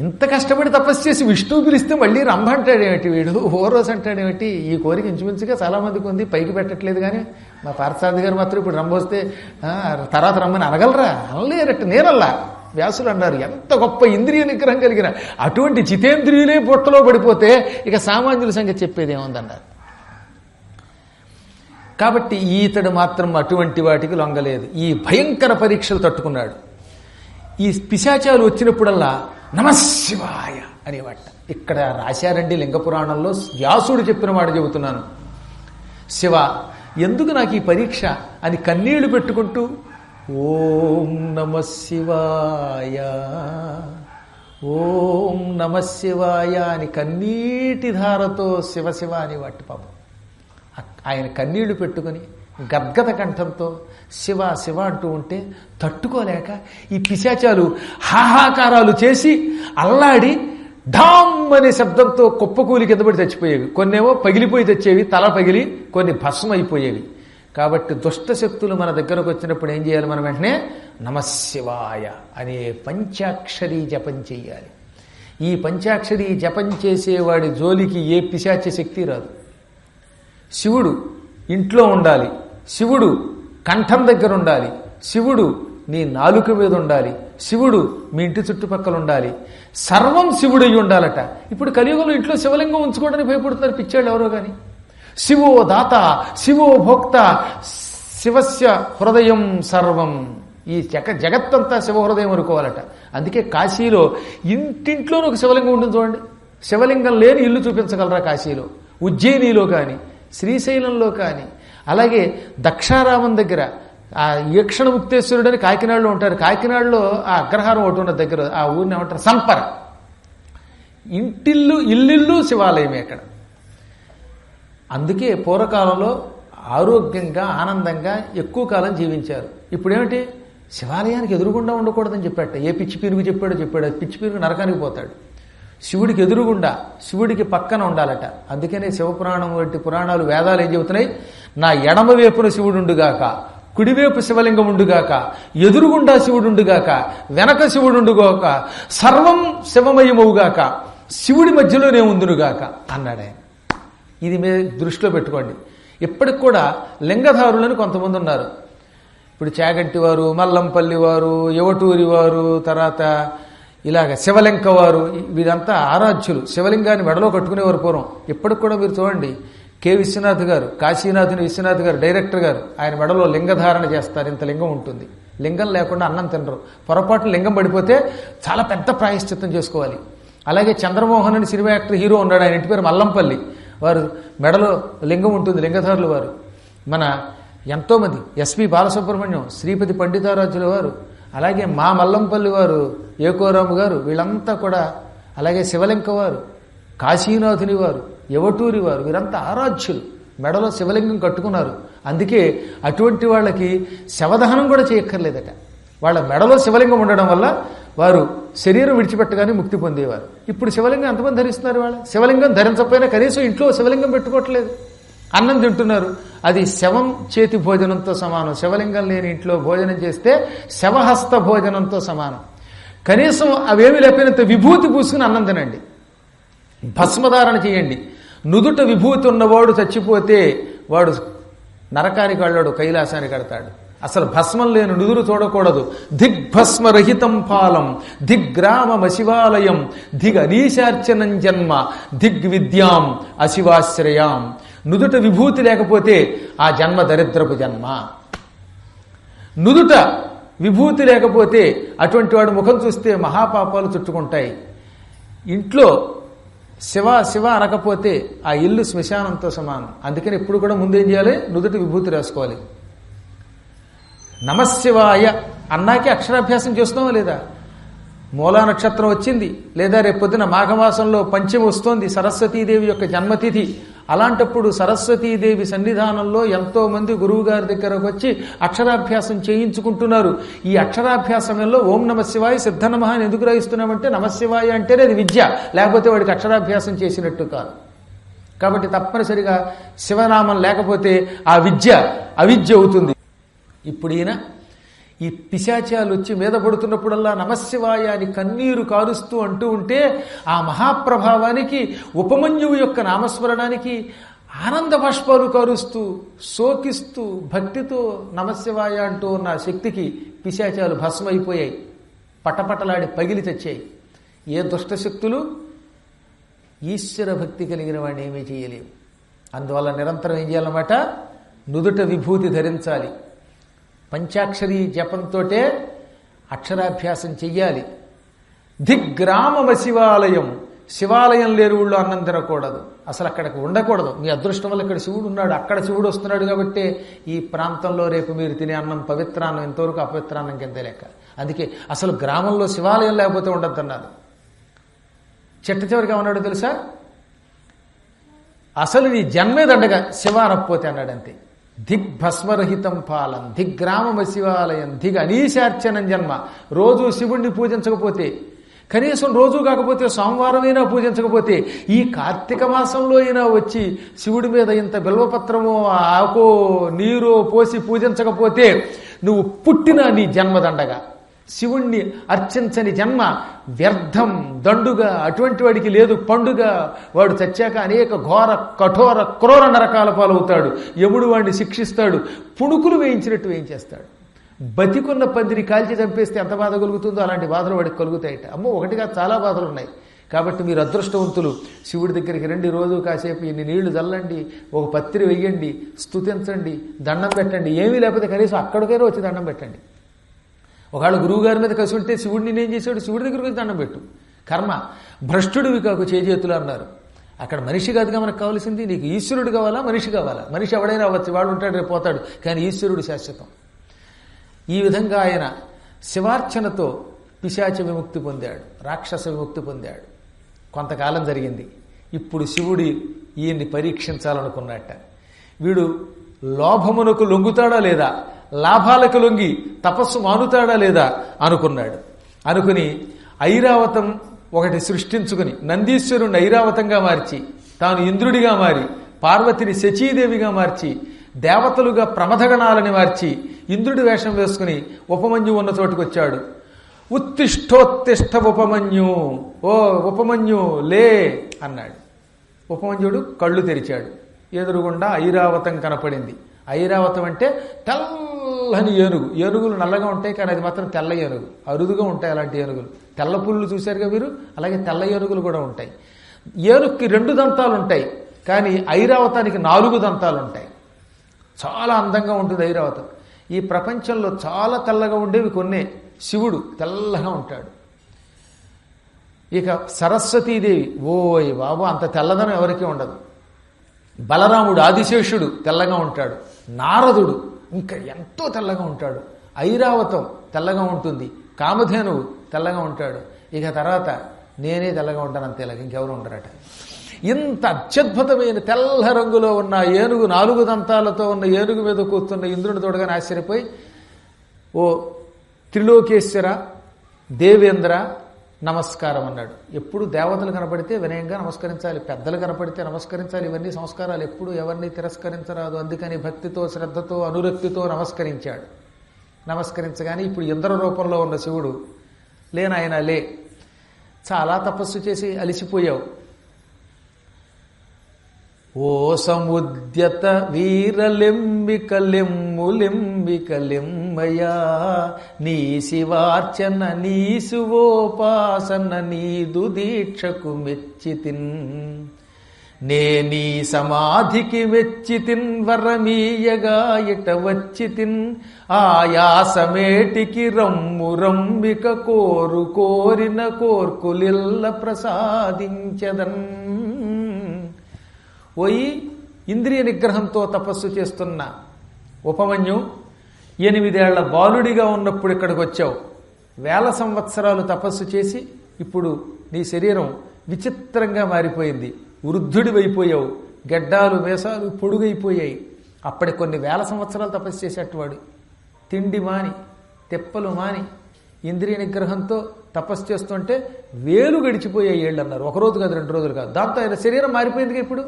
ఇంత కష్టపడి తపస్సు చేసి విష్ణువు పిలిస్తే మళ్ళీ రంభ అంటాడేమిటి వీడు? ఓరోజు అంటాడేమిటి? ఈ కోరిక ఇంచుమించుగా చాలా మందికి ఉంది పైకి పెట్టట్లేదు కానీ మా పార్థసారథి గారు మాత్రం ఇప్పుడు రంభ వస్తే తర్వాత రమ్మని అనగలరా అనలేరట్టు నేనల్లా. వ్యాసులు అన్నారు ఎంత గొప్ప ఇంద్రియ నిగ్రహం కలిగిన అటువంటి జితేంద్రియులే బుట్టలో పడిపోతే ఇక సామాన్యుల సంగతి చెప్పేది ఏముందన్నారు? కాబట్టి ఈతడు మాత్రం అటువంటి వాటికి లొంగలేదు. ఈ భయంకర పరీక్షలు తట్టుకున్నాడు. ఈ పిశాచాలు వచ్చినప్పుడల్లా నమశివాయ అనేవాట. ఇక్కడ రాశారండి లింగ పురాణంలో వ్యాసుడు చెప్పిన మాట చెబుతున్నాను. శివ ఎందుకు నాకు ఈ పరీక్ష అని కన్నీళ్ళు పెట్టుకుంటూ ఓం నమ శివాయ ఓం నమ శివాయ అని కన్నీటి ధారతో శివ శివ అని వాటి పాపం ఆయన కన్నీళ్ళు పెట్టుకొని గద్గద కంఠంతో శివ శివ అంటూ ఉంటే తట్టుకోలేక ఈ పిశాచాలు హాహాకారాలు చేసి అల్లాడి ఢామ్ అనే శబ్దంతో కుప్పకూలి కింద పడి చచ్చిపోయేవి. కొన్నేమో పగిలిపోయి తెచ్చేవి తల పగిలి కొన్ని భస్మం అయిపోయేవి. కాబట్టి దుష్ట శక్తులు మన దగ్గరకు వచ్చినప్పుడు ఏం చేయాలి మనం వెంటనే? నమశివాయ అనే పంచాక్షరీ జపం చేయాలి ఈ పంచాక్షరి జపం చేసేవాడి జోలికి ఏ పిశాచ శక్తి రాదు. శివుడు ఇంట్లో ఉండాలి. శివుడు కంఠం దగ్గర ఉండాలి. శివుడు నీ నాలుక మీద ఉండాలి. శివుడు మీ ఇంటి చుట్టుపక్కల ఉండాలి. సర్వం శివుడై ఉండాలట. ఇప్పుడు కలియుగంలో ఇంట్లో శివలింగం ఉంచుకోవడానికి భయపడుతున్నారు పిచ్చాళ్ళు ఎవరో కానీ శివో దాత శివో భోక్త శివస్య హృదయం సర్వం. ఈ జగ జగత్తంతా శివ హృదయం అనుకోవాలట. అందుకే కాశీలో ఇంటింట్లోనూ ఒక శివలింగం ఉంటుంది చూడండి. శివలింగం లేని ఇల్లు చూపించగలరా కాశీలో? ఉజ్జయినిలో కానీ శ్రీశైలంలో కానీ అలాగే దక్షారామం దగ్గర ఆ ఈక్షణ ముక్తేశ్వరుడు అని కాకినాడలో ఉంటారు. కాకినాడలో ఆ అగ్రహారం ఒకటి ఉన్న దగ్గర ఆ ఊరిని ఏమంటారు? సంపర. ఇంటిల్లు ఇల్లిల్లు శివాలయమే అక్కడ. అందుకే పూర్వకాలంలో ఆరోగ్యంగా ఆనందంగా ఎక్కువ కాలం జీవించారు. ఇప్పుడేమిటి? శివాలయానికి ఎదురుగుండా ఉండకూడదని చెప్పాట. ఏ పిచ్చి పీరుగు చెప్పాడో చెప్పాడు. పిచ్చి పీరుగు నరకానికి పోతాడు. శివుడికి ఎదురుగుండా శివుడికి పక్కన ఉండాలట. అందుకనే శివపురాణం వంటి పురాణాలు వేదాలు ఏం చెబుతున్నాయి? నా ఎడమ వైపున శివుడుండుగాక కుడివైపు శివలింగం ఉండుగాక ఎదురుగుండా శివుడుండుగాక వెనక శివుడుండుగాక సర్వం శివమయమవుగాక శివుడి మధ్యలోనే ఉందునుగాక అన్నాడు ఆయన. ఇది మీరు దృష్టిలో పెట్టుకోండి. ఇప్పటికి కూడా లింగధారులని కొంతమంది ఉన్నారు. ఇప్పుడు చాగంటి వారు మల్లంపల్లి వారు యువటూరి వారు తర్వాత ఇలాగ శివలింక వారు వీరంతా ఆరాధ్యులు. శివలింగాన్ని మెడలో కట్టుకునేవారు పూర్వం. ఇప్పటికి కూడా మీరు చూడండి కె. విశ్వనాథ్ గారు కాశీనాథుని విశ్వనాథ్ గారు డైరెక్టర్ గారు ఆయన మెడలో లింగధారణ చేస్తారు ఇంత లింగం ఉంటుంది. లింగం లేకుండా అన్నం తినరు. పొరపాటు లింగం పడిపోతే చాలా పెద్ద ప్రాయశ్చిత్తం చేసుకోవాలి. అలాగే చంద్రమోహన్ అని సినిమా యాక్టర్ హీరో ఉన్నాడు ఆయన ఇంటి పేరు మల్లంపల్లి. వారు మెడలో లింగం ఉంటుంది లింగధారులు వారు. మన ఎంతోమంది ఎస్పి బాలసుబ్రహ్మణ్యం శ్రీపతి పండితారాజుల వారు అలాగే మా మల్లంపల్లి వారు ఏకోరాము గారు వీళ్ళంతా కూడా అలాగే శివలింక వారు కాశీనాథుని వారు యవటూరి వారు వీరంతా ఆరాధ్యులు. మెడలో శివలింగం కట్టుకున్నారు. అందుకే అటువంటి వాళ్ళకి శవదహనం కూడా చేయక్కర్లేదట. వాళ్ళ మెడలో శివలింగం ఉండడం వల్ల వారు శరీరం విడిచిపెట్టగానే ముక్తి పొందేవారు. ఇప్పుడు శివలింగం ఎంతమంది ధరిస్తున్నారు వాళ్ళు? శివలింగం ధరించకపోయినా కనీసం ఇంట్లో శివలింగం పెట్టుకోవట్లేదు. అన్నం తింటున్నారు. అది శవం చేతి భోజనంతో సమానం. శివలింగం లేని ఇంట్లో భోజనం చేస్తే శవహస్త భోజనంతో సమానం. కనీసం అవేమి లేకపోయినంత విభూతి పూసుకుని అన్నం తినండి. భస్మధారణ చేయండి. నుదుట విభూతి ఉన్నవాడు చచ్చిపోతే వాడు నరకానికి వెళ్ళాడు కైలాసానికి కడతాడు అసలు భస్మం లేని నుదురు చూడకూడదు. దిగ్భస్మరహితం పాలం దిగ్గ్రామం అశివాలయం దిగ్ అనీశార్చనం జన్మ దిగ్విద్యాం అశివాశ్రయాం. నుదుట విభూతి లేకపోతే ఆ జన్మ దరిద్రపు జన్మ. నుదుట విభూతి లేకపోతే అటువంటి వాడు ముఖం చూస్తే మహాపాపాలు చుట్టుకుంటాయి. ఇంట్లో శివ శివ అనకపోతే ఆ ఇల్లు శ్మశానంతో సమానం. అందుకని ఎప్పుడు కూడా ముందేం చేయాలి? నుదుటి విభూతి రాసుకోవాలి. నమశివాయ అన్నాకే అక్షరాభ్యాసం చేస్తున్నావా లేదా? మూలా నక్షత్రం వచ్చింది. లేదా రేపొద్దున మాఘమాసంలో పంచమి వస్తోంది. సరస్వతీదేవి యొక్క జన్మతిథి. అలాంటప్పుడు సరస్వతీదేవి సన్నిధానంలో ఎంతో మంది గురువు గారి దగ్గరకు వచ్చి అక్షరాభ్యాసం చేయించుకుంటున్నారు. ఈ అక్షరాభ్యాసంలో ఓం నమశివాయ సిద్ధ నమః అని ఎందుకు రాయిస్తున్నామంటే నమశివాయ అంటేనే అది విద్య లేకపోతే వాడికి అక్షరాభ్యాసం చేసినట్టు కాదు. కాబట్టి తప్పనిసరిగా శివనామం లేకపోతే ఆ విద్య అవిద్య అవుతుంది. ఇప్పుడు ఈయన ఈ పిశాచాలు వచ్చి మీద పడుతున్నప్పుడల్లా నమశివాయ అని కన్నీరు కారుస్తూ అంటూ ఉంటే ఆ మహాప్రభావానికి ఉపమన్యువు యొక్క నామస్మరణానికి ఆనంద బాష్పాలు కారుస్తూ శోకిస్తూ భక్తితో నమశివాయ అంటూ ఉన్న శక్తికి పిశాచాలు భస్మైపోయాయి పటపటలాడి పగిలి తెచ్చాయి ఏ దుష్టశక్తులు? ఈశ్వర భక్తి కలిగిన వాడిని ఏమీ చేయలేవు. అందువల్ల నిరంతరం ఏం చేయాలన్నమాట? నుదుట విభూతి ధరించాలి. పంచాక్షరి జపంతో అక్షరాభ్యాసం చెయ్యాలి. దిగ్గ్రామమ శివాలయం. శివాలయం లేని ఊళ్ళో అన్నం తినకూడదు. అసలు అక్కడికి ఉండకూడదు. మీ అదృష్టం వల్ల ఇక్కడ శివుడు ఉన్నాడు. అక్కడ శివుడు వస్తున్నాడు కాబట్టి ఈ ప్రాంతంలో రేపు మీరు తినే అన్నం పవిత్రాన్నం ఇంతవరకు అపవిత్రాన్నం కింద లెక్క. అందుకే అసలు గ్రామంలో శివాలయం లేకపోతే ఉండద్దన్నారు. చెట్ట చివరికి ఏమన్నాడు తెలుసా? అసలు నీ జన్మే దండగా శివ అనకపోతే అన్నాడు అంతే దిగ్భస్మరహితం పాలం దిగ్గ్రామ శివాలయం దిగ్ అనీశార్చనం జన్మ. రోజు శివుణ్ణి పూజించకపోతే కనీసం రోజు కాకపోతే సోమవారమైనా పూజించకపోతే ఈ కార్తీక మాసంలో అయినా వచ్చి శివుడి మీద ఇంత బిల్వపత్రమో ఆకో నీరో పోసి పూజించకపోతే నువ్వు పుట్టిన నీ జన్మదండగా. శివుణ్ణి అర్చించని జన్మ వ్యర్థం దండుగా అటువంటి వాడికి లేదు పండుగ. వాడు చచ్చాక అనేక ఘోర కఠోర క్రూర నరకాల పాలవుతాడు. యముడు వాడిని శిక్షిస్తాడు. పుణుకులు వేయించినట్టు వేయించేస్తాడు. బతికున్న పందిరి కాల్చి చంపేస్తే ఎంత బాధ కలుగుతుందో అలాంటి బాధలు వాడికి కలుగుతాయట. అమ్మో ఒకటిగా చాలా బాధలు ఉన్నాయి కాబట్టి మీరు అదృష్టవంతులు. శివుడి దగ్గరికి రండి రోజు కాసేపు ఇన్ని నీళ్ళు చల్లండి ఒక పత్రి వెయ్యండి స్తుతించండి దండం పెట్టండి. ఏమీ లేకపోతే కనీసం అక్కడికైనా వచ్చి దండం పెట్టండి. ఒకవేళ గురువు గారి మీద కసి ఉంటే శివుడిని నేను చేశాడు? శివుడి దగ్గరికి వచ్చి దండం పెట్టు. కర్మ. భ్రష్టుడివి కాకు చేజేతులు అన్నారు. అక్కడ మనిషి కాదుగా మనకు కావాల్సింది? నీకు ఈశ్వరుడు కావాలా? మనిషి కావాలా? మనిషి ఎవడైనా అవ్వచ్చు. వాడు ఉంటాడు రేపు పోతాడు. కానీ ఈశ్వరుడు శాశ్వతం. ఈ విధంగా ఆయన శివార్చనతో పిశాచ విముక్తి పొందాడు. రాక్షస విముక్తి పొందాడు. కొంతకాలం జరిగింది. ఇప్పుడు శివుడి ఈయన్ని పరీక్షించాలనుకున్నట్ట. వీడు లోభమునకు లొంగుతాడా లేదా? లాభాలకు లొంగి తపస్సు మానుతాడా లేదా అనుకున్నాడు. అనుకుని ఐరావతం ఒకటి సృష్టించుకుని నందీశ్వరుణ్ణి ఐరావతంగా మార్చి తాను ఇంద్రుడిగా మారి పార్వతిని శచీదేవిగా మార్చి దేవతలుగా ప్రమథగణాలని మార్చి ఇంద్రుడి వేషం వేసుకుని ఉపమన్యు ఉన్న చోటుకు వచ్చాడు. ఉత్తిష్టోత్తిష్ట ఉపమన్యు ఓ ఉపమన్యు లే అన్నాడు. ఉపమన్యుడు కళ్ళు తెరిచాడు. ఎదురుగుండా ఐరావతం కనపడింది. ఐరావతం అంటే తెల్లని ఏనుగు. ఏనుగులు నల్లగా ఉంటాయి కానీ అది మాత్రం తెల్ల ఏనుగు. అరుదుగా ఉంటాయి అలాంటి ఏనుగులు. తెల్ల పుల్లు చూశారుగా మీరు? అలాగే తెల్ల ఏనుగులు కూడా ఉంటాయి. ఏనుగుకి రెండు దంతాలు ఉంటాయి కానీ ఐరావతానికి నాలుగు దంతాలు ఉంటాయి. చాలా అందంగా ఉంటుంది ఐరావతం. ఈ ప్రపంచంలో చాలా తెల్లగా ఉండేవి కొన్నే. శివుడు తెల్లగా ఉంటాడు. ఇక సరస్వతీదేవి ఓయ్ బాబు అంత తెల్లదనం ఎవరికీ ఉండదు. బలరాముడు ఆదిశేషుడు తెల్లగా ఉంటాడు. నారదుడు ఇంకా ఎంతో తెల్లగా ఉంటాడు. ఐరావతం తెల్లగా ఉంటుంది. కామధేనువు తెల్లగా ఉంటాడు. ఇక తర్వాత నేనే తెల్లగా ఉంటాను అంతే ఇలాగ ఇంకెవరు ఉండరట. ఇంత అత్యద్భుతమైన తెల్ల రంగులో ఉన్న ఏనుగు నాలుగు దంతాలతో ఉన్న ఏనుగు మీద కూర్చున్న ఇంద్రుని తోడగానే ఆశ్చర్యపోయి ఓ త్రిలోకేశ్వర దేవేంద్ర నమస్కారం అన్నాడు. ఎప్పుడు దేవతలు కనపడితే వినయంగా నమస్కరించాలి. పెద్దలు కనపడితే నమస్కరించాలి. ఇవన్నీ సంస్కారాలు. ఎప్పుడు ఎవరిని తిరస్కరించరాదు. అందుకని భక్తితో శ్రద్ధతో అనురక్తితో నమస్కరించాడు. నమస్కరించగానే ఇప్పుడు ఇంద్ర రూపంలో ఉన్న శివుడు లేనాయన లే. చాలా తపస్సు చేసి అలిసిపోయావు. ఓ సముద్యత వీరలెంబిక లెమ్ములెంబిక నీ శివార్చన నీ శివోపాసన నీదు దీక్షకు మెచ్చితిన్. నే నీ సమాధికి మెచ్చితిన్ వరమీయగా ఇట వచ్చితిన్. ఆయాసమేటికి రమ్ము రమ్మిక కోరు కోరిన కోర్కులిల్ల ప్రసాదించదన్. ఓయి ఇంద్రియ నిగ్రహంతో తపస్సు చేస్తున్న ఉపమన్యు ఎనిమిదేళ్ళ బాలుడిగా ఉన్నప్పుడు ఇక్కడికి వచ్చావు. వేల సంవత్సరాలు తపస్సు చేసి ఇప్పుడు నీ శరీరం విచిత్రంగా మారిపోయింది. వృద్ధుడివైపోయావు గడ్డాలు వేసాలు పొడుగైపోయాయి. అప్పటి కొన్ని వేల సంవత్సరాలు తపస్సు చేసేటవాడు తిండి మాని తెప్పలు మాని ఇంద్రియ నిగ్రహంతో తపస్సు చేస్తుంటే వేలు గడిచిపోయాయి ఏళ్ళు అన్నారు ఒక రోజు కాదు రెండు రోజులు కాదు. దాంతో ఆయన శరీరం మారిపోయింది ఇప్పుడు?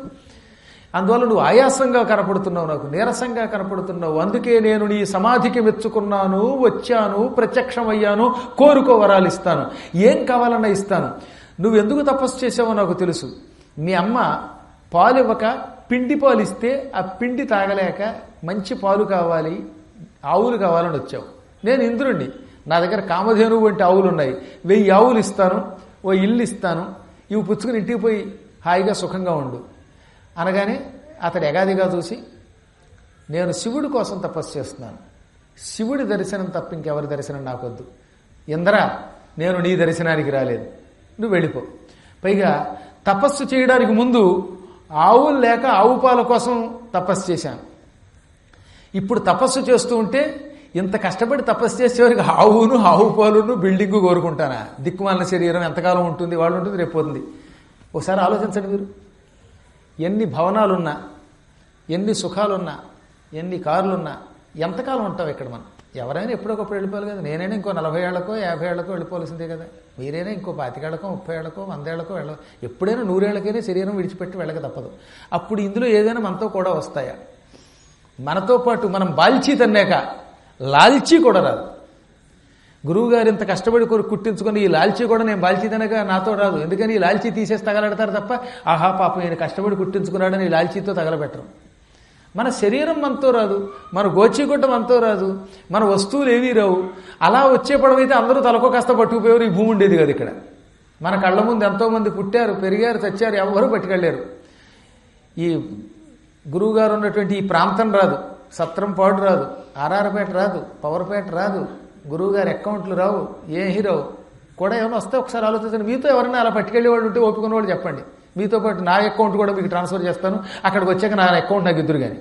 అందువల్ల నువ్వు ఆయాసంగా కనపడుతున్నావు నాకు నీరసంగా కనపడుతున్నావు. అందుకే నేను నీ సమాధికి మెచ్చుకున్నాను వచ్చాను ప్రత్యక్షమయ్యాను కోరుకో వరాలు ఇస్తాను. ఏం కావాలన్నా ఇస్తాను. నువ్వు ఎందుకు తపస్సు చేసావో నాకు తెలుసు. మీ అమ్మ పాలు ఇవ్వక పిండి పాలు ఇస్తే ఆ పిండి తాగలేక మంచి పాలు కావాలి ఆవులు కావాలని వచ్చావు. నేను ఇంద్రుణ్ణి. నా దగ్గర కామధేను వంటి ఆవులు ఉన్నాయి వెయ్యి ఆవులు ఇస్తాను ఓ ఇల్లు ఇస్తాను. ఇవి పుచ్చుకుని ఇంటికి పోయి హాయిగా సుఖంగా ఉండు. అనగానే అతడు ఎగాదిగా చూసి నేను శివుడి కోసం తపస్సు చేస్తున్నాను. శివుడి దర్శనం తప్ప ఇంకెవరి దర్శనం నాకొద్దు. ఇంద్ర నేను నీ దర్శనానికి రాలేదు. నువ్వు వెళ్ళిపో. పైగా తపస్సు చేయడానికి ముందు ఆవులు లేక ఆవు పాల కోసం తపస్సు చేశాను. ఇప్పుడు తపస్సు చేస్తూ ఉంటే ఇంత కష్టపడి తపస్సు చేసేవారికి ఆవును ఆవు పాలును బిల్డింగు కోరుకుంటానా? దిక్కుమాలిన శరీరం ఎంతకాలం ఉంటుంది? వాళ్ళు ఉంటుంది రేపు పోతుంది. ఒకసారి ఆలోచించండి మీరు. ఎన్ని భవనాలున్నా ఎన్ని సుఖాలున్నా ఎన్ని కార్లున్నా ఎంతకాలం ఉంటాం ఇక్కడ మనం? ఎవరైనా ఎప్పుడొకప్పుడు వెళ్ళిపోవాలి కదా. నేనైనా ఇంకో నలభై ఏళ్ళకో యాభై ఏళ్ళకో వెళ్ళిపోవాల్సిందే కదా. మీరైనా ఇంకో పాతికేళ్ళకో ముప్పై ఏళ్ళకో వందేళ్ళకో వెళ్ళ ఎప్పుడైనా నూరేళ్ళకైనా శరీరం విడిచిపెట్టి వెళ్ళక తప్పదు. అప్పుడు ఇందులో ఏదైనా మనతో కూడా వస్తాయా? మనతో పాటు మనం బాల్చి తన్నాక లాల్చి కూడా రాదు. గురువుగారు ఇంత కష్టపడి కొరకు కుట్టించుకుని ఈ లాల్చీ కూడా నేను బాల్చీ తనగా నాతో రాదు. ఎందుకని ఈ లాల్చీ తీసేసి తగలడతారు తప్ప ఆహా పాపం ఈయన కష్టపడి కుట్టించుకున్నాడని ఈ లాల్చీతో తగలబెట్టరు. మన శరీరం మనతో రాదు మన గోచిగుడ్డ మనతో రాదు మన వస్తువులు ఏవీ రావు. అలా వచ్చే పడవైతే అందరూ తలకో కాస్త పట్టుకుపోయారు ఈ భూమి ఉండేది కదా ఇక్కడ. మన కళ్ళ ముందు ఎంతోమంది పుట్టారు పెరిగారు చచ్చారు ఎవరు పట్టుకెళ్ళారు ఈ గురువుగారు ఉన్నటువంటి ఈ ప్రాంతం రాదు సత్రం పాడు రాదు ఆర్ఆర్పేట రాదు పవర్పేట రాదు. గురువుగారి అకౌంట్లు రావు ఏమీ రావు. కూడా ఏమైనా వస్తే ఒకసారి ఆలోచించండి మీతో ఎవరైనా అలా పట్టుకెళ్ళే వాళ్ళు ఉంటే ఓపుకున్న వాళ్ళు చెప్పండి. మీతో పాటు నా అకౌంట్ కూడా మీకు ట్రాన్స్ఫర్ చేస్తాను. అక్కడికి వచ్చాక నా అకౌంట్ నాకు ఇద్దరు కానీ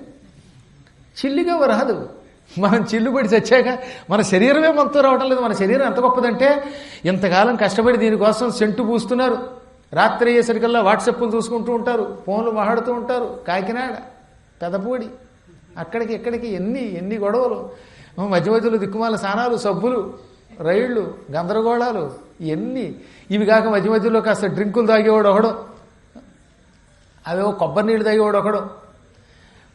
చిల్లిగా రాదు మనం చిల్లుబడి చచ్చాక మన శరీరమే మనతో రావటం లేదు. మన శరీరం ఎంత గొప్పదంటే ఇంతకాలం కష్టపడి దీనికోసం సెంటు పూస్తున్నారు. రాత్రి అయ్యేసరికల్లా వాట్సాప్లు చూసుకుంటూ ఉంటారు. ఫోన్లు మాట్లాడుతూ ఉంటారు. కాకినాడ పెదపూడి. అక్కడికి ఇక్కడికి ఎన్ని ఎన్ని గొడవలు. మధ్య మధ్యలో దిక్కుమాల స్నానాలు సబ్బులు రైళ్ళు గందరగోళాలు ఇవన్నీ. ఇవి కాక మధ్య మధ్యలో కాస్త డ్రింకులు తాగేవాడు ఒకడు. అవేవో కొబ్బరి నీళ్ళు తాగేవాడు ఒకడు.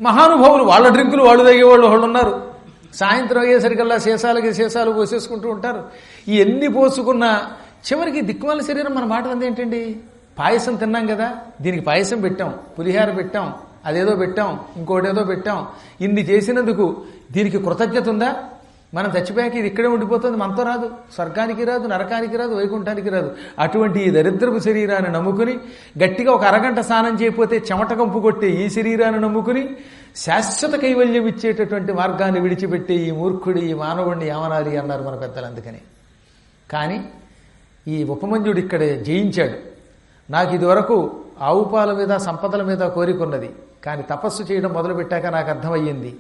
మహానుభావులు వాళ్ళ డ్రింకులు వాళ్ళు తాగేవాళ్ళు ఒకళ్ళు ఉన్నారు. సాయంత్రం అయ్యేసరికల్లా సీసాలకి సీసాలు పోసేసుకుంటూ ఉంటారు. ఇవన్నీ పోసుకున్నా చివరికి దిక్కుమాల శరీరం మన మాట అంది ఏంటండి పాయసం తిన్నాం కదా దీనికి పాయసం పెట్టాం పులిహార పెట్టాం అదేదో పెట్టాం ఇంకోటేదో పెట్టాం. ఇన్ని చేసినందుకు దీనికి కృతజ్ఞత ఉందా? మనం చచ్చిపోయాక ఇది ఇక్కడే ఉండిపోతుంది మనతో రాదు. స్వర్గానికి రాదు నరకానికి రాదు వైకుంఠానికి రాదు. అటువంటి ఈ దరిద్రపు శరీరాన్ని నమ్ముకుని గట్టిగా ఒక అరగంట స్నానం చేయకపోతే చెమట కంపు కొట్టే ఈ శరీరాన్ని నమ్ముకుని శాశ్వత కైవల్యం ఇచ్చేటటువంటి మార్గాన్ని విడిచిపెట్టే ఈ మూర్ఖుడి ఈ మానవుడిని ఏమనాలి అన్నారు మన పెద్దలు అందుకని. కానీ ఈ ఉపమంజుడు ఇక్కడ జయించాడు. నాకు ఇదివరకు ఆవు పాల మీద సంపదల మీద కోరికున్నది కానీ తపస్సు చేయడం మొదలుపెట్టాక నాకు అర్థమయ్యింది.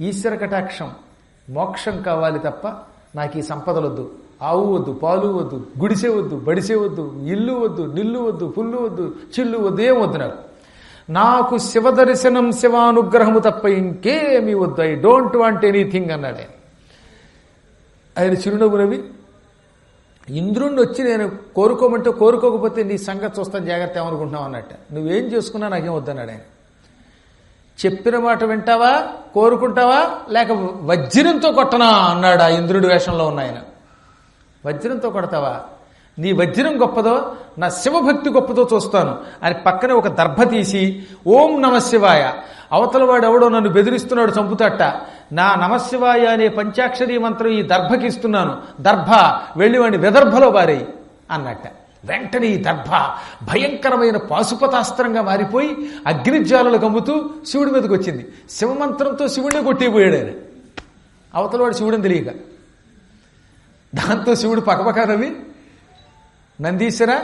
ఈశ్వర కటాక్షం. మోక్షం కావాలి తప్ప నాకు ఈ సంపదలొద్దు ఆవు వద్దు పాలు వద్దు గుడిసె వద్దు బడిసే వద్దు ఇల్లు వద్దు నిల్లు వద్దు పుల్లు వద్దు చిల్లు వద్దు ఏం వద్దు నాకు? నాకు శివ దర్శనం శివానుగ్రహము తప్ప ఇంకేమీ వద్దు. ఐ డోంట్ వాంట్ ఎనీథింగ్ అన్నాడు. ఆయన ఆయన చిరునవ్వు నవ్వి ఇంద్రుణ్ణి వచ్చి నేను కోరుకోమంటే కోరుకోకపోతే నీ సంగతి చూస్తాను జాగ్రత్త ఏమనుకుంటున్నావు? అన్నట్ట. నువ్వేం చేసుకున్నా నాకేం వద్దన్నాడు ఆయన. చెప్పిన మాట వింటావా? కోరుకుంటావా? లేక వజ్రంతో కొట్టనా? అన్నాడు ఆ ఇంద్రుడి వేషంలో ఉన్న ఆయన. వజ్రంతో కొడతావా? నీ వజ్రం గొప్పదో నా శివభక్తి గొప్పదో చూస్తాను. అని పక్కనే ఒక దర్భ తీసి ఓం నమశివాయ అవతల వాడు ఎవడో నన్ను బెదిరిస్తున్నాడు చంపుతట్ట నా నమశివాయ అనే పంచాక్షరీ మంత్రం ఈ దర్భకి ఇస్తున్నాను. దర్భ వెళ్ళి వాడిని విదర్భలో బారేయి అన్నట్ట. వెంటనే ఈ దర్భ భయంకరమైన పాశుపతాస్త్రంగా మారిపోయి అగ్నిజ్వాలలు కమ్ముతూ శివుడి మీదకి వచ్చింది. శివమంత్రంతో శివుడిని కొట్టిపోయాడు ఆయన. అవతలవాడు శివుడిని తెలియక. దాంతో శివుడు పక్కపక్క నందీశ్వర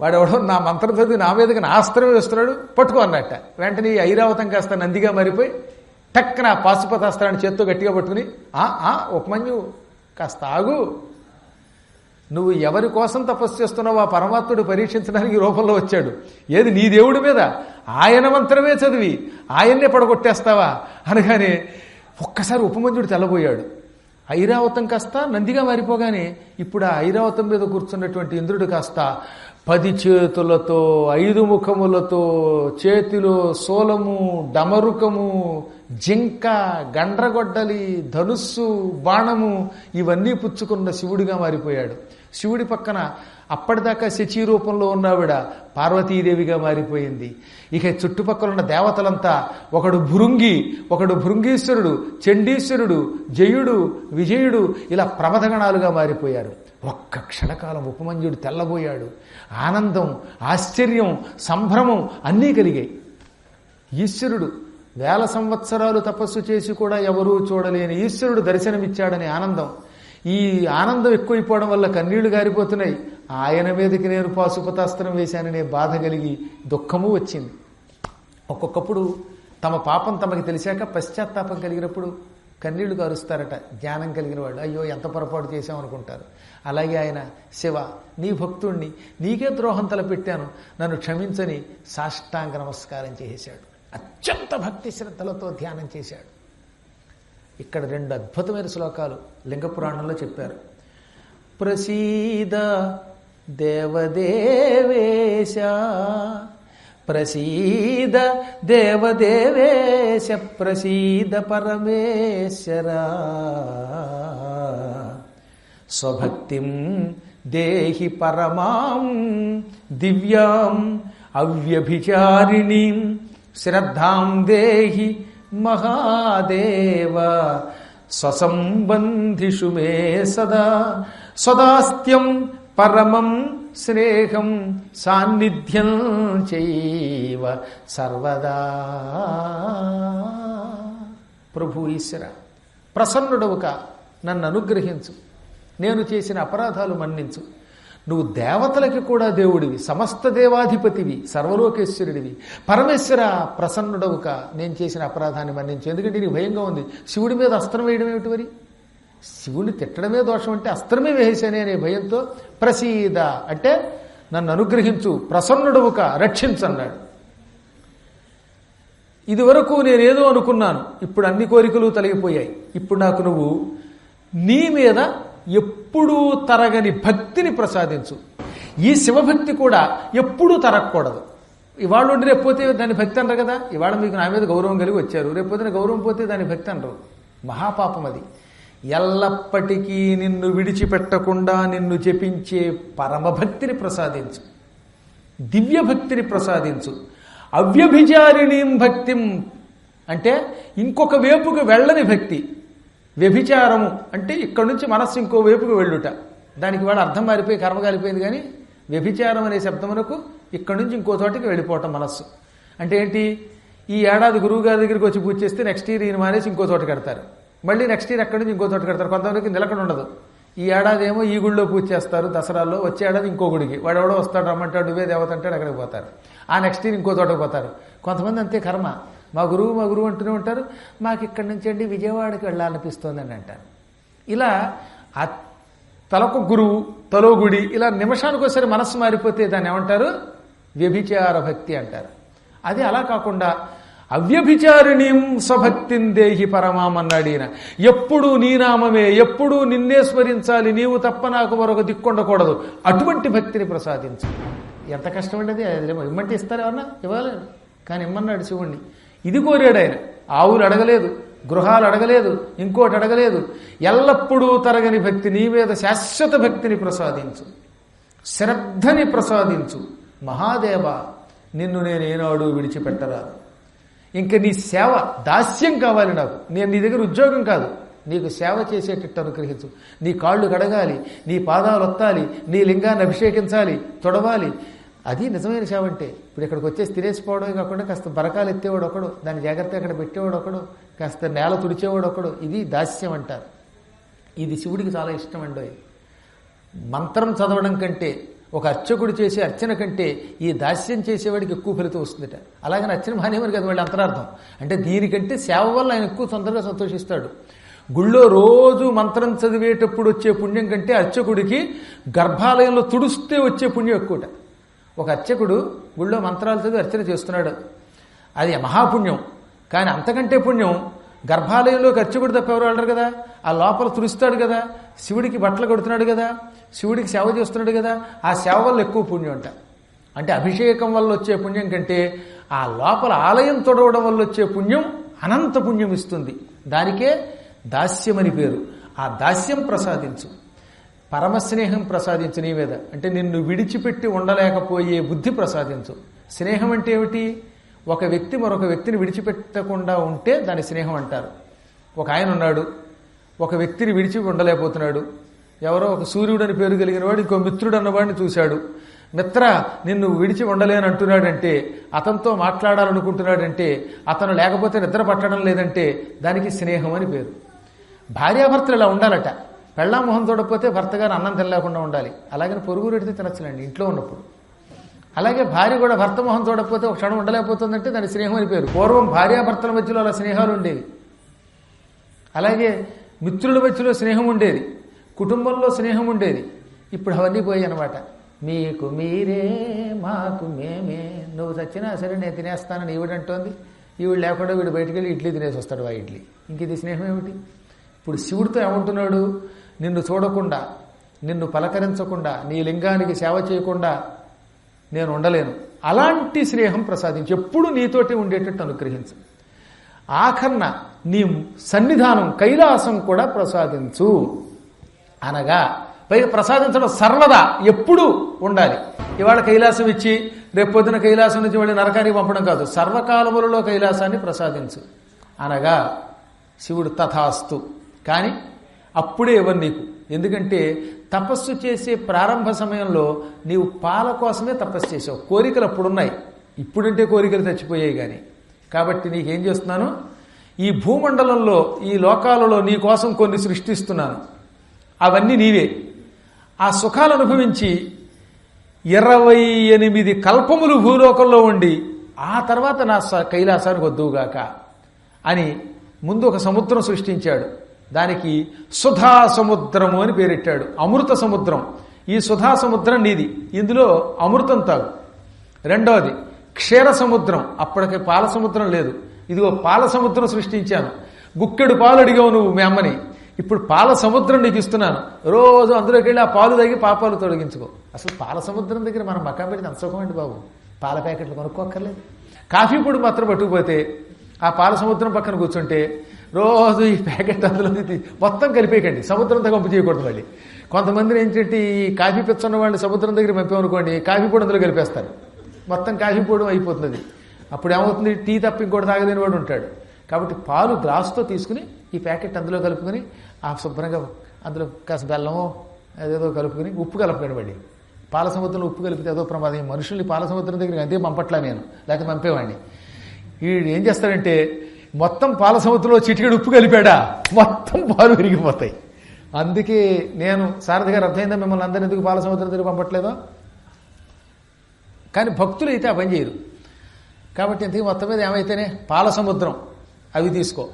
వాడెవడో నా మంత్రం చదివి నా మీదకి నా అస్త్రం వేస్తున్నాడు పట్టుకో అన్నట్ట. వెంటనే ఐరావతం కాస్త నందిగా మారిపోయి టక్కన పాశుపతాస్త్రాన్ని చేత్తో గట్టిగా పట్టుకుని ఆ ఆ ఉపమన్యు కాస్త ఆగు. నువ్వు ఎవరి కోసం తపస్సు చేస్తున్నావు ఆ పరమాత్ముడు పరీక్షించడానికి రూపంలో వచ్చాడు. ఏది నీ దేవుడి మీద? ఆయన మంత్రమే చదివి ఆయన్నే పడగొట్టేస్తావా? అనగానే ఒక్కసారి ఉపమంజుడు తెల్లబోయాడు. ఐరావతం కాస్త నందిగా మారిపోగానే ఇప్పుడు ఆ ఐరావతం మీద కూర్చున్నటువంటి ఇంద్రుడు కాస్త పది చేతులతో ఐదు ముఖములతో చేతిలో సోలము డమరుకము జింక గండ్రగొడ్డలి ధనుస్సు బాణము ఇవన్నీ పుచ్చుకున్న శివుడిగా మారిపోయాడు. శివుడి పక్కన అప్పటిదాకా శచీ రూపంలో ఉన్నావిడ పార్వతీదేవిగా మారిపోయింది. ఇక చుట్టుపక్కల ఉన్న దేవతలంతా ఒకడు భృంగి ఒకడు భృంగీశ్వరుడు చండీశ్వరుడు జయుడు విజయుడు ఇలా ప్రమథగణాలుగా మారిపోయారు. ఒక్క క్షణకాలం ఉపమంజుడు తెల్లబోయాడు. ఆనందం ఆశ్చర్యం సంభ్రమం అన్నీ కలిగాయి. ఈశ్వరుడు వేల సంవత్సరాలు తపస్సు చేసి కూడా ఎవరూ చూడలేని ఈశ్వరుడు దర్శనమిచ్చాడని ఆనందం. ఈ ఆనందం ఎక్కువైపోవడం వల్ల కన్నీళ్ళు గారిపోతున్నాయి. ఆయన మీదకి నేను పాశుపతాస్త్రం వేశాననే బాధ కలిగి దుఃఖము వచ్చింది. ఒక్కొక్కప్పుడు తమ పాపం తమకి తెలిసాక పశ్చాత్తాపం కలిగినప్పుడు కన్నీళ్ళు కారుస్తారట జ్ఞానం కలిగిన వాళ్ళు. అయ్యో ఎంత పొరపాటు చేశామనుకుంటారు అలాగే ఆయన శివ నీ భక్తుణ్ణి నీకే ద్రోహం తలపెట్టాను. నన్ను క్షమించని సాష్టాంగ నమస్కారం చేశాడు. అత్యంత భక్తి శ్రద్ధలతో ధ్యానం చేశాడు. ఇక్కడ రెండు అద్భుతమైన శ్లోకాలు లింగ పురాణంలో చెప్పారు. ప్రసీద దేవదేవేశ ప్రసీద దేవదేవేశ ప్రసీద పరమేశ్వర. స్వభక్తిం దేహి పరమాం దివ్యాం అవ్యభిచారిణీం శ్రద్ధాం దేహి మహాదేవ స్వసంబంధిషు మే సదా. సదాస్త్యం పరమం స్నేహం సాన్నిధ్యం చైవ సర్వదా. ప్రభు ఈశ్వర ప్రసన్నుడవుక నన్ను అనుగ్రహించు నేను చేసిన అపరాధాలు మన్నించు. నువ్వు దేవతలకి కూడా దేవుడివి సమస్త దేవాధిపతివి సర్వలోకేశ్వరుడివి. పరమేశ్వర ప్రసన్నుడవుక నేను చేసిన అపరాధాన్ని మన్నించు. ఎందుకంటే నీకు భయంగా ఉంది. శివుడి మీద అస్త్రం వేయడం ఏమిటి మరి? శివుడిని తిట్టడమే దోషం అంటే అస్త్రమే వేసేనే అనే భయంతో ప్రసీద అంటే నన్ను అనుగ్రహించు ప్రసన్నుడవుక రక్షించు అన్నాడు నేనేదో అనుకున్నాను. ఇప్పుడు అన్ని కోరికలు తొలగిపోయాయి. ఇప్పుడు నాకు నువ్వు నీ మీద ఎప్పుడూ తరగని భక్తిని ప్రసాదించు. ఈ శివభక్తి కూడా ఎప్పుడూ తరగకూడదు. ఇవాళ ఉండి రేపోతే దాని భక్తి అనరు కదా? ఇవాళ మీకు నా మీద గౌరవం కలిగి వచ్చారు. రేపోతే గౌరవం పోతే దాని భక్తి అనరు మహాపాపం అది. ఎల్లప్పటికీ నిన్ను విడిచిపెట్టకుండా నిన్ను జపించే పరమభక్తిని ప్రసాదించు. దివ్య భక్తిని ప్రసాదించు. అవ్యభిచారిణీం భక్తిం అంటే ఇంకొక వేపుకు వెళ్ళని భక్తి. వ్యభిచారము అంటే ఇక్కడ నుంచి మనస్సు ఇంకో వైపుకి వెళ్ళుట. దానికి వాడు అర్థం మారిపోయి కర్మ కలిపోయింది కానీ వ్యభిచారం అనే శబ్దమునకు ఇక్కడ నుంచి ఇంకో చోటికి వెళ్ళిపోవటం మనస్సు. అంటే ఏంటి? ఈ ఏడాది గురువు గారి దగ్గరికి వచ్చి పూజ చేస్తే నెక్స్ట్ ఇయర్ ఈయన మానేసి ఇంకో చోట కడతారు మళ్ళీ నెక్స్ట్ ఇయర్ అక్కడి నుంచి ఇంకో చోట కడతారు కొంతమందికి నిలకడ ఉండదు. ఈ ఏడాది ఏమో ఈ గుడిలో పూజ చేస్తారు దసరాల్లో వచ్చే ఏడాది ఇంకో గుడికి. వాడు ఎవడో వస్తాడు రమ్మంటాడు నువ్వే దేవత అంటాడు అక్కడికి పోతారు. ఆ నెక్స్ట్ ఇయర్ ఇంకో చోటకి పోతారు. కొంతమంది అంతే కర్మ. మా గురువు మా గురువు అంటూనే ఉంటారు మాకు ఇక్కడి నుంచి అండి విజయవాడకి వెళ్ళాలనిపిస్తోందని అంటారు. ఇలా ఆ తలకు గురువు తలో గుడి ఇలా నిమిషానికి ఒకసారి మనస్సు మారిపోతే దాన్ని ఏమంటారు? వ్యభిచార భక్తి అంటారు. అది అలా కాకుండా అవ్యభిచారిణీం స్వభక్తిం దేహి పరమాం అన్నాడు ఈయన. ఎప్పుడు నీ నామమే ఎప్పుడు నిన్నే స్మరించాలి నీవు తప్ప నాకు మరొక దిక్కుండకూడదు అటువంటి భక్తిని ప్రసాదించు. ఎంత కష్టమండి అది? అది ఇమ్మంటే ఇస్తారు ఎవరన్నా? ఇవ్వలేదు కానీ ఇమ్మన్నాడు శివుణ్ణి. ఇది కోరాడు ఆయన. ఆవులు అడగలేదు గృహాలు అడగలేదు ఇంకోటి అడగలేదు. ఎల్లప్పుడూ తరగని భక్తి నీ మీద శాశ్వత భక్తిని ప్రసాదించు. శ్రద్ధని ప్రసాదించు. మహాదేవ నిన్ను నేను ఏనాడు విడిచిపెట్టరాదు. ఇంక నీ సేవ దాస్యం కావాలి నాకు. నేను నీ దగ్గర ఉద్యోగం కాదు. నీకు సేవ చేసేటట్టు అనుగ్రహించు. నీ కాళ్ళు కడగాలి నీ పాదాలు ఒత్తాలి నీ లింగాన్ని అభిషేకించాలి తొడవాలి. అది నిజమైన సేవ అంటే. ఇప్పుడు ఇక్కడికి వచ్చేసి తినేసిపోవడమే కాకుండా కాస్త బరకాలు ఎత్తేవాడు ఒకడు దాన్ని జాగ్రత్తగా అక్కడ పెట్టేవాడు ఒకడు కాస్త నేల తుడిచేవాడు ఒకడు ఇది దాస్యం అంటారు. ఇది శివుడికి చాలా ఇష్టం అండి. మంత్రం చదవడం కంటే ఒక అర్చకుడు చేసే అర్చన కంటే ఈ దాస్యం చేసేవాడికి ఎక్కువ ఫలితం వస్తుందట. అలాగని అర్చన మానేవారు కదా వాళ్ళు అంతరార్థం. అంటే దీనికంటే సేవ వల్ల ఆయన ఎక్కువ తొందరగా సంతోషిస్తాడు. గుళ్ళో రోజు మంత్రం చదివేటప్పుడు వచ్చే పుణ్యం కంటే అర్చకుడికి గర్భాలయంలో తుడుస్తే వచ్చే పుణ్యం ఎక్కువట. ఒక అర్చకుడు గుళ్ళో మంత్రాలు చదివి అర్చన చేస్తున్నాడు. అది మహాపుణ్యం. కానీ అంతకంటే పుణ్యం గర్భాలయంలోకి అర్చకుడు తప్ప ఎవరు వెళ్ళరు కదా? ఆ లోపల తురుస్తాడు కదా? శివుడికి బట్టలు కొడుతున్నాడు కదా? శివుడికి సేవ చేస్తున్నాడు కదా? ఆ సేవ వల్ల ఎక్కువ పుణ్యం అంట. అంటే అభిషేకం వల్ల వచ్చే పుణ్యం కంటే ఆ లోపల ఆలయం తొడవడం వల్ల వచ్చే పుణ్యం అనంత పుణ్యం ఇస్తుంది. దానికే దాస్యమని పేరు. ఆ దాస్యం ప్రసాదించు. పరమస్నేహం ప్రసాదించు నీ మీద. అంటే నిన్ను విడిచిపెట్టి ఉండలేకపోయే బుద్ధి ప్రసాదించు. స్నేహం అంటే ఏమిటి? ఒక వ్యక్తి మరొక వ్యక్తిని విడిచిపెట్టకుండా ఉంటే దాని స్నేహం అంటారు. ఒక ఆయన ఉన్నాడు ఒక వ్యక్తిని విడిచి ఉండలేకపోతున్నాడు. ఎవరో ఒక సూర్యుడు అని పేరు కలిగిన వాడు ఇంకో మిత్రుడు అన్నవాడిని చూశాడు. మిత్ర నిన్ను విడిచి ఉండలేని అంటున్నాడంటే అతనితో మాట్లాడాలనుకుంటున్నాడంటే అతను లేకపోతే నిద్ర పట్టడం లేదంటే దానికి స్నేహం అని పేరు. భార్యాభర్తలు ఇలా ఉండాలట. పెళ్ళాం మొహం చూడకపోతే భర్త గారు అన్నం తినలేకుండా ఉండాలి. అలాగని పొరుగు రెడితే తినచ్చులండి ఇంట్లో ఉన్నప్పుడు. అలాగే భార్య కూడా భర్త మొహం చూడకపోతే ఒక క్షణం ఉండలేకపోతుందంటే దాని స్నేహం అని పేరు. పూర్వం భార్యాభర్తల మధ్యలో అలా స్నేహాలు ఉండేవి. అలాగే మిత్రుల మధ్యలో స్నేహం ఉండేది. కుటుంబంలో స్నేహం ఉండేది. ఇప్పుడు అవన్నీ పోయాయి అనమాట మీకు మీరే మాకు మేమే. నువ్వు చచ్చినా సరే నేను తినేస్తానని ఈవిడంటోంది. ఈవిడ లేకుండా వీడు బయటికి వెళ్ళి ఇడ్లీ తినేసి వస్తాడు ఆ ఇడ్లీ. ఇంక ఇది స్నేహం ఏమిటి? ఇప్పుడు శివుడితో ఏమంటున్నాడు? నిన్ను చూడకుండా నిన్ను పలకరించకుండా నీ లింగానికి సేవ చేయకుండా నేను ఉండలేను. అలాంటి స్నేహం ప్రసాదించి ఎప్పుడు నీతోటి ఉండేటట్టు అనుగ్రహించు. ఆఖర్న నీ సన్నిధానం కైలాసం కూడా ప్రసాదించు. అనగా పైగా ప్రసాదించడం సర్వదా ఎప్పుడూ ఉండాలి. ఇవాళ కైలాసం ఇచ్చి రేపొద్దున కైలాసం నుంచి మళ్ళీ నరకానికి పంపడం కాదు సర్వకాలములలో కైలాసాన్ని ప్రసాదించు. అనగా శివుడు తథాస్తు. కానీ అప్పుడే ఇవ్వను నీకు. ఎందుకంటే తపస్సు చేసే ప్రారంభ సమయంలో నీవు పాల కోసమే తపస్సు చేసావు. కోరికలు అప్పుడున్నాయి. ఇప్పుడంటే కోరికలు చచ్చిపోయాయి కానీ కాబట్టి నీకేం చేస్తున్నాను? ఈ భూమండలంలో ఈ లోకాలలో నీ కోసం కొన్ని సృష్టిస్తున్నాను. అవన్నీ నీవే. ఆ సుఖాలు అనుభవించి ఇరవై ఎనిమిది కల్పములు భూలోకంలో ఉండి ఆ తర్వాత నా స- కైలాసానికి వద్దువుగాక అని ముందు ఒక సముద్రం సృష్టించాడు. దానికి సుధా సముద్రము అని పేరెట్టాడు. అమృత సముద్రం. ఈ సుధా సముద్రం నీది. ఇందులో అమృతం తాగు. రెండవది క్షీర సముద్రం. అప్పటికి పాల సముద్రం లేదు. ఇదిగో పాల సముద్రం సృష్టించాను. గుక్కెడు పాలు అడిగావు నువ్వు మీ అమ్మని. ఇప్పుడు పాల సముద్రం నీకు ఇస్తున్నాను. రోజు అందులోకి వెళ్ళి ఆ పాలు తగ్గి పాపాలు తొలగించుకో. అసలు పాల సముద్రం దగ్గర మనం మకాం పెడితే అంత బాబు? పాల ప్యాకెట్లు కొనుక్కోక్కర్లేదు. కాఫీ పొడి మాత్రం పట్టుకుపోతే ఆ పాల సముద్రం పక్కన కూర్చుంటే రోజు ఈ ప్యాకెట్ అందులో మొత్తం కలిపేయకండి. సముద్రంతో పంపు చేయకూడదు మళ్ళీ. కొంతమందిని ఏంటంటే ఈ కాఫీ పిచ్చన్న వాళ్ళు సముద్రం దగ్గర పంపామనుకోండి కాఫీ పొడి అందులో కలిపేస్తారు. మొత్తం కాఫీ పొడి అయిపోతుంది. అప్పుడు ఏమవుతుంది? టీ తప్ప ఇంకోటి తాగలేని వాడు ఉంటాడు. కాబట్టి పాలు గ్లాసుతో తీసుకుని ఈ ప్యాకెట్ అందులో కలుపుకొని ఆ శుభ్రంగా అందులో కాస్త బెల్లమో అదేదో కలుపుకొని ఉప్పు కలపకండి వాడి పాల సముద్రంలో ఉప్పు కలిపితే ఏదో ప్రమాదం. మనుషుల్ని పాల సముద్రం దగ్గరికి అంతే పంపట్లా నేను. లేకపోతే పంపేవాడిని. వీడు ఏం చేస్తాడంటే మొత్తం పాల సముద్రంలో చిటికెడు ఉప్పు కలిపాడా? మొత్తం పాలు విరిగిపోతాయి. అందుకే నేను సారథి గారు అర్థమైందా? మిమ్మల్ని అందరినీ ఎందుకు పాల సముద్రం తిరిగి పంపట్లేదో? కానీ భక్తులు అయితే ఆ పని చేయరు. కాబట్టి ఇంతకీ మొత్తం మీద ఏమైతేనే? పాల సముద్రం అవి తీసుకో.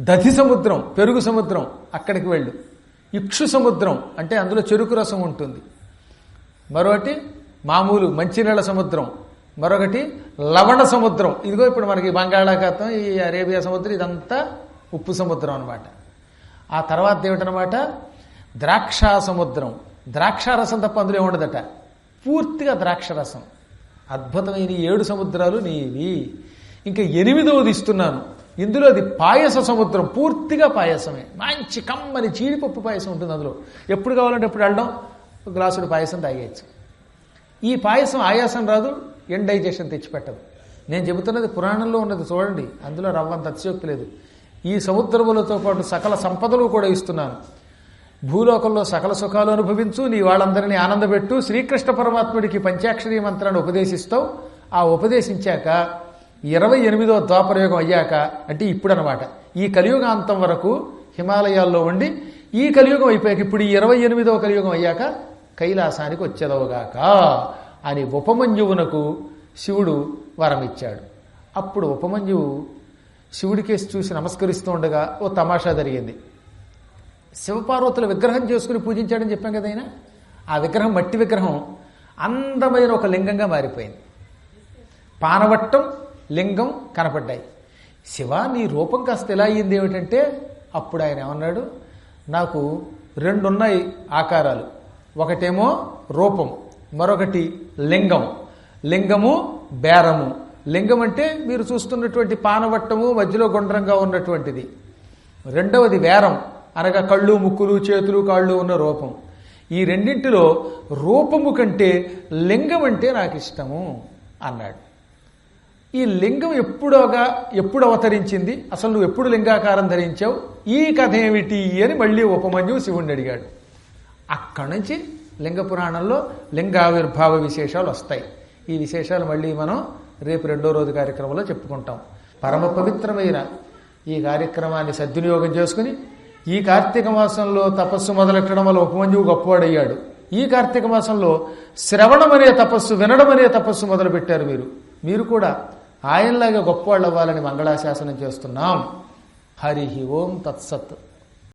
దధి సముద్రం పెరుగు సముద్రం అక్కడికి వెళ్ళు. ఇక్షు సముద్రం అంటే అందులో చెరుకు రసం ఉంటుంది. మరొకటి మామూలు మంచినీళ్ళ సముద్రం. మరొకటి లవణ సముద్రం. ఇదిగో ఇప్పుడు మనకి బంగాళాఖాతం ఈ అరేబియా సముద్రం ఇదంతా ఉప్పు సముద్రం అన్నమాట. ఆ తర్వాత ఏమిటనమాట ద్రాక్ష సముద్రం. ద్రాక్షారసం తప్ప అందులో ఏముండదట పూర్తిగా ద్రాక్షరసం అద్భుతమైన ఈ ఏడు సముద్రాలు నీవి. ఇంకా ఎనిమిదవది ఇస్తున్నాను. ఇందులో అది పాయస సముద్రం. పూర్తిగా పాయసమే. మంచి కమ్మని జీడిపప్పు పాయసం ఉంటుంది అందులో. ఎప్పుడు కావాలంటే ఎప్పుడు వెళ్ళడం గ్లాసుడు పాయసం తాగేయచ్చు. ఈ పాయసం ఆయాసం రాదు. ఎండైజేషన్ తెచ్చిపెట్టదు. నేను చెబుతున్నది పురాణంలో ఉన్నది చూడండి అందులో రవ్వంత అతిశయోక్తి లేదు. ఈ సముద్రములతో పాటు సకల సంపదలు కూడా ఇస్తున్నాను. భూలోకంలో సకల సుఖాలు అనుభవించు నీ వాళ్ళందరినీ ఆనందపెట్టు శ్రీకృష్ణ పరమాత్ముడికి పంచాక్షరీ మంత్రాన్ని ఉపదేశిస్తావు. ఆ ఉపదేశించాక ఇరవై ఎనిమిదో ద్వాపరయోగం అయ్యాక అంటే ఇప్పుడు అనమాట ఈ కలియుగాంతం వరకు హిమాలయాల్లో ఉండి ఈ కలియుగం అయిపోయాక ఇప్పుడు ఈ ఇరవై ఎనిమిదో కలియుగం అయ్యాక కైలాసానికి వచ్చేదవుగాక. అని ఉపమన్యువునకు శివుడు వరం ఇచ్చాడు అప్పుడు ఉపమన్యువు శివుడికేసి చూసి నమస్కరిస్తూ ఉండగా ఓ తమాషా జరిగింది. శివపార్వతుల విగ్రహం చేసుకుని పూజించాడని చెప్పాం కదా ఆయన? ఆ విగ్రహం మట్టి విగ్రహం అందమైన ఒక లింగంగా మారిపోయింది. పానవట్టం లింగం కనపడ్డాయి. శివ నీ రూపం కాస్త ఎలా అయ్యింది ఏమిటంటే అప్పుడు ఆయన ఏమన్నాడు? నాకు రెండున్నాయి ఆకారాలు. ఒకటేమో రూపం. మరొకటి లింగం లింగము బేరము. లింగం అంటే మీరు చూస్తున్నటువంటి పానవట్టము మధ్యలో గుండ్రంగా ఉన్నటువంటిది. రెండవది వేరం. అనగా కళ్ళు ముక్కులు చేతులు కాళ్ళు ఉన్న రూపం. ఈ రెండింటిలో రూపము కంటే లింగం అంటే నాకు ఇష్టము అన్నాడు. ఈ లింగం ఎప్పుడోగా ఎప్పుడు అవతరించింది? అసలు నువ్వు ఎప్పుడు లింగాకారం ధరించావు? ఈ కథ ఏమిటి అని మళ్ళీ ఉపమన్యు శివుణ్ణి అడిగాడు. అక్కడి నుంచి లింగ పురాణంలో లింగావిర్భావ విశేషాలు వస్తాయి. ఈ విశేషాలు మళ్ళీ మనం రేపు రెండో రోజు కార్యక్రమంలో చెప్పుకుంటాం. పరమ పవిత్రమైన ఈ కార్యక్రమాన్ని సద్వినియోగం చేసుకుని ఈ కార్తీక మాసంలో తపస్సు మొదలెట్టడం వల్ల ఉపమంజువు గొప్పవాడయ్యాడు. ఈ కార్తీక మాసంలో శ్రవణం అనే తపస్సు వినడం అనే తపస్సు మొదలుపెట్టారు మీరు మీరు కూడా ఆయనలాగా గొప్పవాళ్ళు అవ్వాలని మంగళాశాసనం చేస్తున్నాం. హరి ఓం తత్సత్.